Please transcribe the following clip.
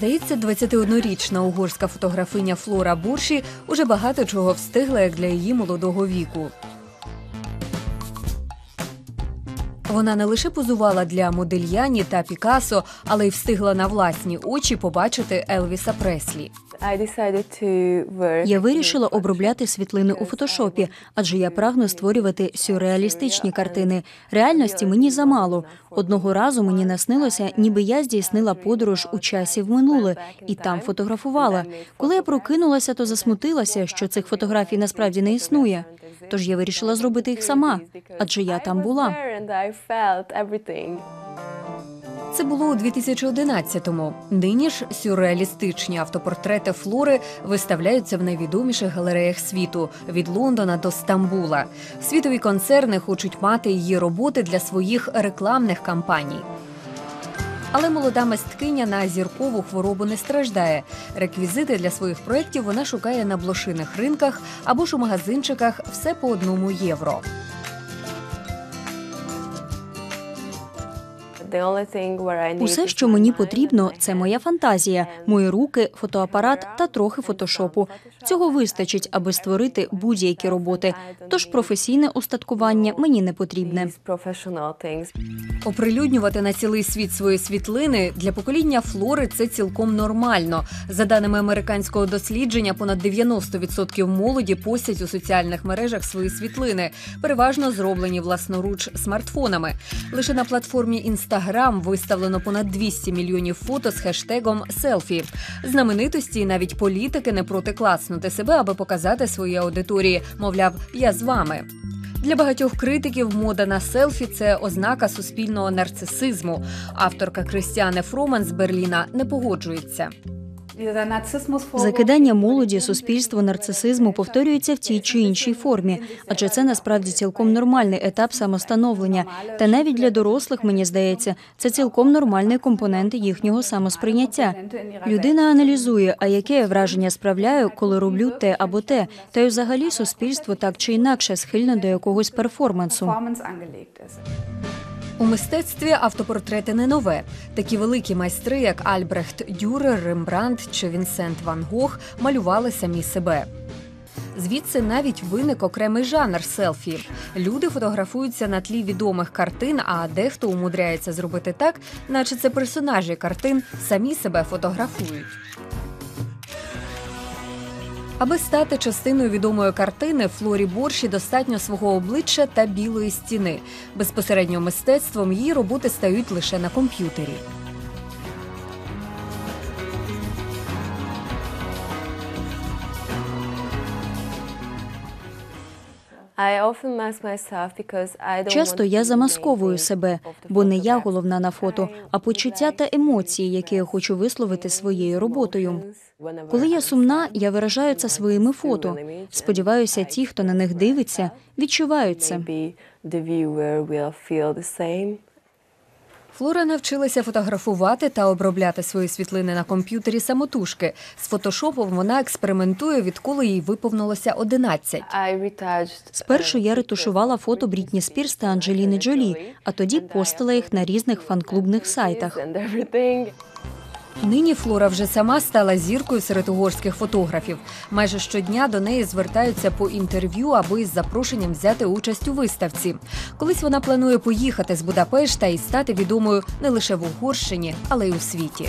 Здається, 21-річна угорська фотографиня Флора Бурші уже багато чого встигла як для її молодого віку. Вона не лише позувала для Модельяні та Пікасо, але й встигла на власні очі побачити Елвіса Преслі. Я вирішила обробляти світлини у фотошопі, адже я прагну створювати сюрреалістичні картини. Реальності мені замало. Одного разу мені наснилося, ніби я здійснила подорож у часі в минуле і там фотографувала. Коли я прокинулася, то засмутилася, що цих фотографій насправді не існує. Тож я вирішила зробити їх сама, адже я там була. Це було у 2011-му. Нині ж сюрреалістичні автопортрети Флори виставляються в найвідоміших галереях світу від Лондона до Стамбула. Світові концерни хочуть мати її роботи для своїх рекламних кампаній. Але молода мисткиня на зіркову хворобу не страждає. Реквізити для своїх проєктів вона шукає на блошиних ринках або ж у магазинчиках все по одному євро. Усе, що мені потрібно, це моя фантазія, мої руки, фотоапарат та трохи фотошопу. Цього вистачить, аби створити будь-які роботи. Тож професійне устаткування мені не потрібне. Оприлюднювати на цілий світ свої світлини для покоління флори це цілком нормально. За даними американського дослідження, понад 90% молоді постять у соціальних мережах свої світлини, переважно зроблені власноруч смартфонами. Лише на платформі Instagram виставлено понад 200 мільйонів фото з хештегом селфі. Знаменитості і навіть політики не проти класнути себе, аби показати своїй аудиторії. Мовляв, я з вами. Для багатьох критиків мода на селфі це ознака суспільного нарцисизму. Авторка Кристіане Фроман з Берліна не погоджується. Закидання молоді суспільство нарцисизму повторюється в тій чи іншій формі, адже це насправді цілком нормальний етап самостановлення. Та навіть для дорослих, мені здається, це цілком нормальний компонент їхнього самосприйняття. Людина аналізує, а яке я враження справляю, коли роблю те або те, та й взагалі суспільство так чи інакше схильне до якогось перформансу. У мистецтві автопортрети не нове. Такі великі майстри, як Альбрехт Дюрер, Рембрандт чи Вінсент Ван Гог, малювали самі себе. Звідси навіть виник окремий жанр селфі. Люди фотографуються на тлі відомих картин, а дехто умудряється зробити так, наче це персонажі картин самі себе фотографують. Аби стати частиною відомої картини, Флорі Борші достатньо свого обличчя та білої стіни. Безпосередньо мистецтвом її роботи стають лише на комп'ютері. Часто я замасковую себе, бо не я головна на фото, а почуття та емоції, які я хочу висловити своєю роботою. Коли я сумна, я виражаю це своїми фото. Сподіваюся, ті, хто на них дивиться, відчувають це. Флора навчилася фотографувати та обробляти свої світлини на комп'ютері самотужки. З фотошопом вона експериментує, відколи їй виповнилося 11. Спершу я ретушувала фото Брітні Спірс та Анджеліни Джолі, а тоді постила їх на різних фан-клубних сайтах. Нині Флора вже сама стала зіркою серед угорських фотографів. Майже щодня до неї звертаються по інтерв'ю або із запрошенням взяти участь у виставці. Колись вона планує поїхати з Будапешта і стати відомою не лише в Угорщині, але й у світі.